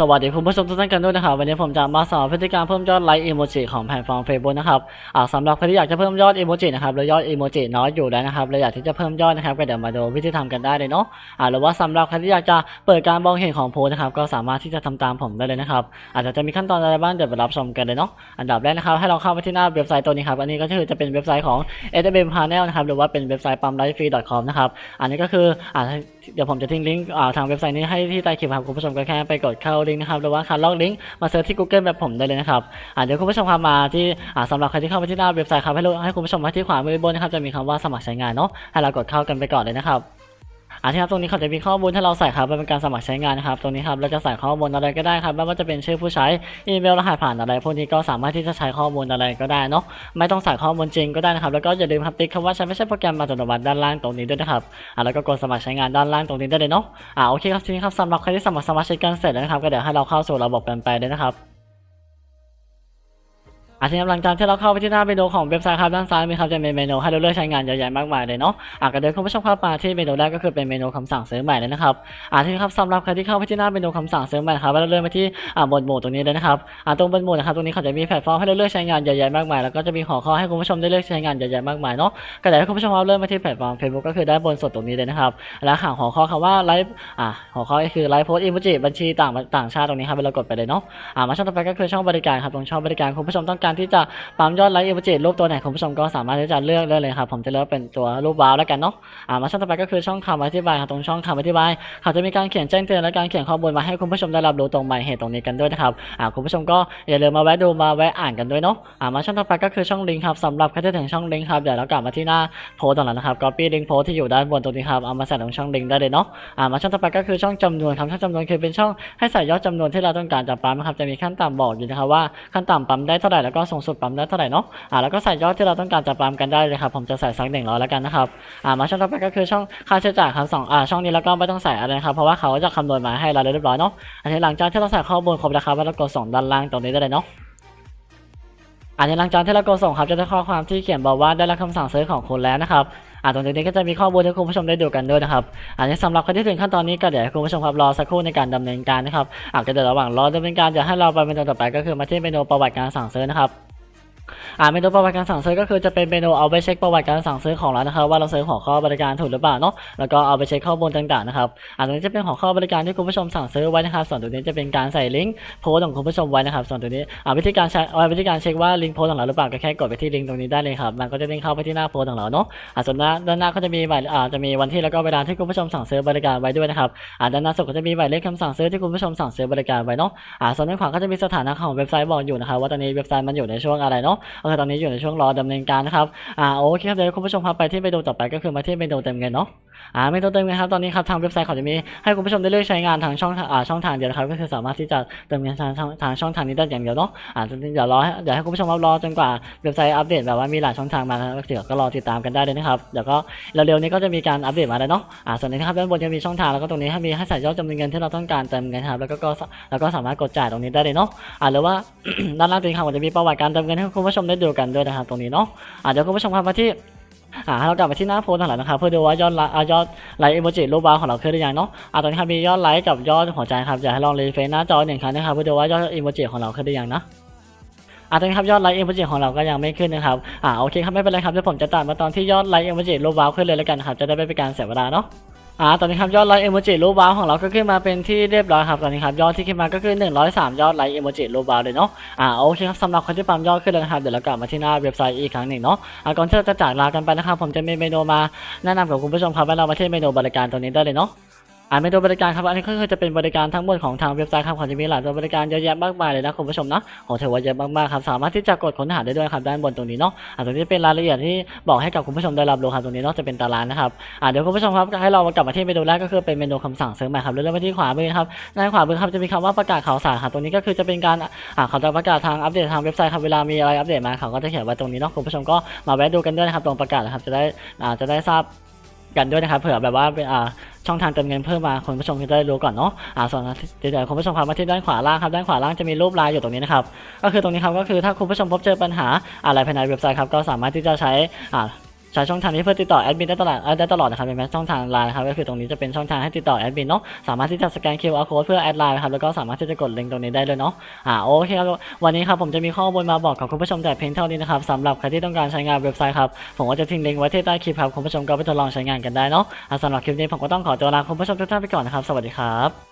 สวัสดีคุณผู้ชมทุกท่านกันด้วยนะครับวันนี้ผมจะมาสอนพฤติกรรมเพิ่มยอดไลค์อีโมจิของแพลตฟอร์ม Facebook นะครับอ่าสำหรับใครที่อยากจะเพิ่มยอดอีโมจินะครับแล้วยอดอีโมจิน้อยอยู่แล้วนะครับแล้วอยากที่จะเพิ่มยอดนะครับก็เดี๋ยวมาดูวิธีทำกันได้เลยเนาะอ่าหรือว่าสำหรับใครที่อยากจะเปิดการมองเห็นของโพสต์นะครับก็สามารถที่จะทำตามผมได้เลยนะครับอาจจะจะมีขั้นตอนอะไรบ้างเดี๋ยวไปรับชมกันเลยเนาะอันดับแรกนะครับให้เราเข้าไปที่หน้าเว็บไซต์ตัวนี้ครับอันนี้ก็คือจะเป็นเว็บไซต์ของ s m Panel นะครับหรือว่าเป็นเว็บไซต์ปั๊มไลฟ์ฟรี .com นะครับอันนี้ก็คืออ เดี๋ยวผมจะทิ้งลิงก์ทางเว็บไซต์นี้ให้ที่ใต้คลิปครับคุณผู้ชมก็แค่ไปกดเข้าลิงก์นะครับหรือว่าคัดลอกลิงก์มาเซิร์ชที่ Google แบบผมได้เลยนะครับเดี๋ยวคุณผู้ชมครับมาที่อ่าสำหรับใครที่เข้าไปที่หน้าเว็บไซต์ครับให้ให้คุณผู้ชมมาที่ขวามือบนนะครับจะมีคำว่าสมัครใช้งานเนาะให้เรากดเข้ากันไปก่อนเลยนะครับ อ่าที่ครับตรงนี้เขาจะมีข้อมูลให้เราใส่ครับเป็นการสมัครใช้งานนะครับตรงนี้ครับเราจะใส่ข้อมูลอะไรก็ได้ครับไม่ว่าจะเป็นชื่อผู้ใช้อีเมลรหัสผ่านอะไร พวกนี้ก็สามารถที่จะใช้ข้อมูลอะไรก็ได้เนาะไม่ต้องใส่ข้อมูลจริงก็ได้นะครับแล้วก็อย่าลืมครับติ๊กคำว่าใช้ไม่ใช่โปรแกรมอัตโนมัติด้านล่างตรงนี้ด้วยนะครับอ่าแล้วก็กดสมัครใช้งานด้านล่างตรงนี้ได้เลยเนาะอ่าโอเคครับทีนี้ครับสำหรับใครที่สมัครสมาชิกกันเสร็จแล้วนะครับก็เดี๋ยวให้เราเข้าสู่ระบบกันไปเลยนะครับ อาทีนี้หลังจากที่เราเข้าไปที่หน้าเมนูของเว็บไซต์ครับด้านซ้ายมีครับจะเป็นเมนูให้เราเลือกใช้งานเยอะแยะมากมายเลยเนาะอะก็เดินคุณผู้ชมเข้ามาที่เมนูแรกก็คือเป็นเมนูคำสั่งซื้อใหม่เลยนะครับอะทีนี้ครับสำหรับใครที่เข้าไปที่หน้าเมนูคำสั่งซื้อใหม่ครับเราเลื่อนไปที่อ่าบนหมู่ตรงนี้เลยนะครับอะตรงบนหมู่นะครับตรงนี้เขาจะมีแพลตฟอร์มให้เราเลือกใช้งานเยอะแยะมากมายแล้วก็จะมีหัวข้อให้คุณผู้ชมได้เลือกใช้งานเยอะแยะมากมายเนาะก็เดี๋ยวให้คุณผู้ชมเราเลื่อนไปที่แพลตฟอร์ม Facebook ก็คือด้านบนสุดตรงนี้เลยนะครับแล้วหาหัวข้อคำว่าไลฟ์อะหัวข้อก็คือไลฟ์โพสต์อิโมจิบัญชีต่างต่างชาติตรงนี้ครับเรากดไปเลยเนาะอะมาช่องต่อไปก็คือช่องบริการครับตรงช่องบริการคุณผู้ชมต้องการการที่จะปั๊มยอดไลค์อิมเจตรูปตัวไหนคุณผู้ชมก็สามารถที่จะเลือกได้เลยครับผมจะเลือกเป็นตัวรูปว้าวแล้วกันเนาะอ่ามาช่องต่อไปก็คือช่องคำอธิบายครับตรงช่องคำอธิบายเขาจะมีการเขียนแจ้งเตือนและการเขียนข้อมูลมาให้คุณผู้ชมได้รับรู้ตรงหมายเหตุตรงนี้กันด้วยนะครับอ่าคุณผู้ชมก็อย่าลืมมาแวะดูมาแวะอ่านกันด้วยเนาะอ่ามาช่องต่อไปก็คือช่องลิงก์ครับสำหรับใครที่ถึงช่องลิงก์ครับเดี๋ยวเรากลับมาที่หน้าโพสต์ตรงนั้นนะครับ copy ลิงก์โพสต์ที่อยู่ด้านบนตรงนี้ครับเอามาใส่ตรงช่องลิงก์ได้เลยเนาะอ่ามาช่องต่อไปก็คือช่องจำนวนครับช่องจำนวนคือเป็นช่องให้ใส่ยอดจำนวนที่เราต้องการจะปั๊มครับจะมีขั้นต่ำบอกอยู่นะครับว่าขั้นต่ำปั๊มได้เท่าไหร่แล้วก็็สูงสุดปั๊มได้เท่าไหร่เนาะอ่าแล้วก็ใส่ยอดที่เราต้องการจะปั๊มกันได้เลยครับผมจะใส่สักหนึ่งร้อยแล้วกันนะครับอ่ามาช่องต่อไปก็คือช่องค่าใช้จ่ายครับสองอ่าช่องนี้แล้วก็ไม่ต้องใส่อะไรครับเพราะว่าเขาจะคำนวณมาให้เราเรียบร้อยเนาะอันนี้หลังจากที่เราใส่ข้อมูลครบแล้วครับเรากดส่งด้านล่างตรงนี้ได้เลยเนาะอันนี้หลังจากที่เรากดส่งครับจะได้ข้อความที่เขียนบอกว่าได้รับคำสั่งซื้อของคุณแล้วนะครับ ตรงนี้ก็จะมีข้อมูลให้คุณผู้ชมได้ดูกันด้วยนะครับอันนี้สำหรับคนที่ถึงขั้นตอนนี้ก็เดี๋ยวให้คุณผู้ชมครับรอสักครู่ในการดำเนินการนะครับอ่าก็เดี๋ยวระหว่างรอดำเนินการจะให้เราไปเมนูต่อไปก็คือมาที่เมนูประวัติการสั่งซื้อนะครับ อ่าเมนูประวัติการสั่งซื้อก็คือจะเป็นเมนูเอาไปเช็คประวัติการสั่งซื้อของเรานะครับว่าเราซื้อหัวข้อบริการถูกหรือเปล่าเนาะแล้วก็เอาไปเช็คข้อมูลต่างๆนะครับอ่าตรงนี้จะเป็นหัวข้อบริการที่คุณผู้ชมสั่งซื้อไว้นะครับส่วนตรงนี้จะเป็นการใส่ลิงก์โพสของคุณผู้ชมไว้นะครับส่วนตรงนี้อ่าวิธีการใช้อ่าวิธีการเช็คว่าลิงก์โพสของเราหรือเปล่าก็แค่กดไปที่ลิงก์ตรงนี้ได้เลยครับมันก็จะเด้งเข้าไปที่หน้าโพสของเราเนาะอ่าส่วนหน้าด้านหน้าก็จะมีหมายอ่าจะมีวันที่แล้วก็เวลาที่คุณผู้ชมสั่งซื้อบริการไว้ด้วยนะครับอ่าด้านหน้าสุดก็จะมีหมายเลขคำสั่งซื้อที่คุณผู้ชมสั่งซื้อบริการไว้เนาะอ่าส่วนด้านขวาก็จะมีสถานะของเว็บไซต์บอกอยู่นะครับว่าตอนนี้เว็บไซต์มันอยู่ในช่วงอะไรเนาะโอเคตอนนี้อยู่ในช่วงรอดำเนินการนะครับอ่าโอเคครับเดี๋ยวคุณผู้ชมครับไปที่เมนูต่อไปก็คือมาที่เมนูเติมเงินเนาะ อ่าเมนูเติมเงินครับตอนนี้ครับทางเว็บไซต์เขาจะมีให้คุณผู้ชมได้เลือกใช้งานทางช่องอ่าช่องทางเดียวนะครับก็คือสามารถที่จะเติมเงินทางทางช่องทางนี้ได้อย่างเดียวเนาะอ่าเดี๋ยวรอให้เดี๋ยวให้คุณผู้ชมรอจนกว่าเว็บไซต์อัปเดตแบบว่ามีหลายช่องทางมาแล้วเดี๋ยวก็รอติดตามกันได้เลยนะครับเดี๋ยวก็เร็วๆนี้ก็จะมีการอัปเดตมาแล้วเนาะอ่าส่วนนี้นะครับด้านบนจะมีช่องทางแล้วก็ตรงนี้ให้มีให้ใส่ยอดจำนวนเงินที่เราต้องการเติมเงินครับแล้วก็ก็แล้วก็สามารถกดจ่ายตรงนี้ได้เลยเนาะอ่าหรือว่าด้านล่างตรงนี้ครับมันจะมีประวัติการเติมเงินให้คุณผู้ชมได้ดูกันด้วยนะครับตรงนี้เนาะอ่าเดี๋ยวคุณผู้ชมครับมาที่ อ่าเรากลับไปที่หน้าโพสต์ของเรานะครับ เพื่อดูว่ายอดไลค์อ่ายอดไลค์อีโมจิรูปบาร์ของเราขึ้นหรือยังเนาะอ่าตอนนี้ครับมียอดไลค์กับยอดหัวใจครับอยากให้ลองรีเฟรชหน้าจอหนึ่งครั้งนะครับเพื่อดูว่ายอดอีโมจิของเราขึ้นหรือยังนะอ่าตอนนี้ครับยอดไลค์อีโมจิของเราก็ยังไม่ขึ้นนะครับ อ่าโอเคครับไม่เป็นไรครับเดี๋ยวผมจะตัดมาตอนที่ยอดไลค์อีโมจิรูปว้าวขึ้นเลยแล้วกันครับจะได้ไม่เป็นการเสียเวลาเนาะ อ่าตอนนี้ครับยอดไลค์เอโมจิรูปบ้าวของเราก็ขึ้นมาเป็นที่เรียบร้อยครับตอนนี้ครับยอดที่ขึ้นมาก็คือ 103 ยอดไลค์เอโมจิรูปบ้าวเลยเนาะอ่าโอเคครับสำหรับคนที่ปั๊มยอดขึ้นแล้วนะครับเดี๋ยวเรากลับมาที่หน้าเว็บไซต์อีกครั้งหนึ่งเนาะอ่าก่อนที่เราจะจากลากันไปนะครับผมจะมีเมนูมาแนะนำกับคุณผู้ชมครับว่าเรามาที่เมนูบริการตอนนี้ได้เลยเนาะ อ่าเมนูบริการครับอันนี้ก็คือจะเป็นบริการทั้งหมดของทางเว็บไซต์ครับเขาจะมีหลายตัวบริการเยอะแยะมากมายเลยนะคุณผู้ชมนะโหถือว่าเยอะมากๆครับสามารถที่จะกดค้นหาได้ด้วยครับด้านบนตรงนี้เนาะอ่าตรงนี้เป็นรายละเอียดที่บอกให้กับคุณผู้ชมได้รับรู้ครับตรงนี้เนาะจะเป็นตารางนะครับอ่าเดี๋ยวคุณผู้ชมครับให้เรากลับมาที่เมนูแรกก็คือเป็นเมนูคำสั่งซื้อใหม่ครับเลื่อนไปที่ขวามือครับด้านขวามือครับจะมีคำว่าประกาศข่าวสารครับตรงนี้ก็คือจะเป็นการอ่าเขาจะประกาศทางอัปเดตทางเว็บไซต์ครับเวลามีอะไรอัปเดตมาเขาก็จะเขียนไว้ตรงนี้เนาะคุณผู้ชมก็มาแวะดูกันด้วยนะครับตรงประกาศนะครับจะได้อ่าจะได้ทราบ กันด้วยนะครับเผื่อแบบว่าเป็นอ่าช่องทางเติมเงินเพิ่มมาคุณผู้ชมจะได้รู้ก่อนเนาะอ่าส่วนเดี๋ยวคุณผู้ชมครับมาที่ด้านขวาล่างครับด้านขวาล่างจะมีรูปลายอยู่ตรงนี้นะครับก็คือตรงนี้ครับก็คือถ้าคุณผู้ชมพบเจอปัญหาอะไรภายในเว็บไซต์ครับก็สามารถที่จะใช้อ่า ใช้ช่องทางนี้เพื่อติดต่อแอดมินได้ตลอดได้ตลอดนะครับเป็นแม้ช่องทางไลน์ครับก็คือตรงนี้จะเป็นช่องทางให้ติดต่อแอดมินเนาะสามารถที่จะสแกน QR code เพื่อแอดไลน์ครับแล้วก็สามารถที่จะกดลิงก์ตรงนี้ได้เลยเนาะอ่าโอเคครับวันนี้ครับผมจะมีข้อมูลมาบอกกับคุณผู้ชมแต่เพียงเท่านี้นะครับสำหรับใครที่ต้องการใช้งานเว็บไซต์ครับผมก็จะทิ้งลิงก์ไว้ที่ใต้คลิปครับคุณผู้ชมก็ไปทดลองใช้งานกันได้เนาะสำหรับคลิปนี้ผมก็ต้องขอตัวลาคุณผู้ชมทุกท่านไปก่อนนะครับสวัสดีครับ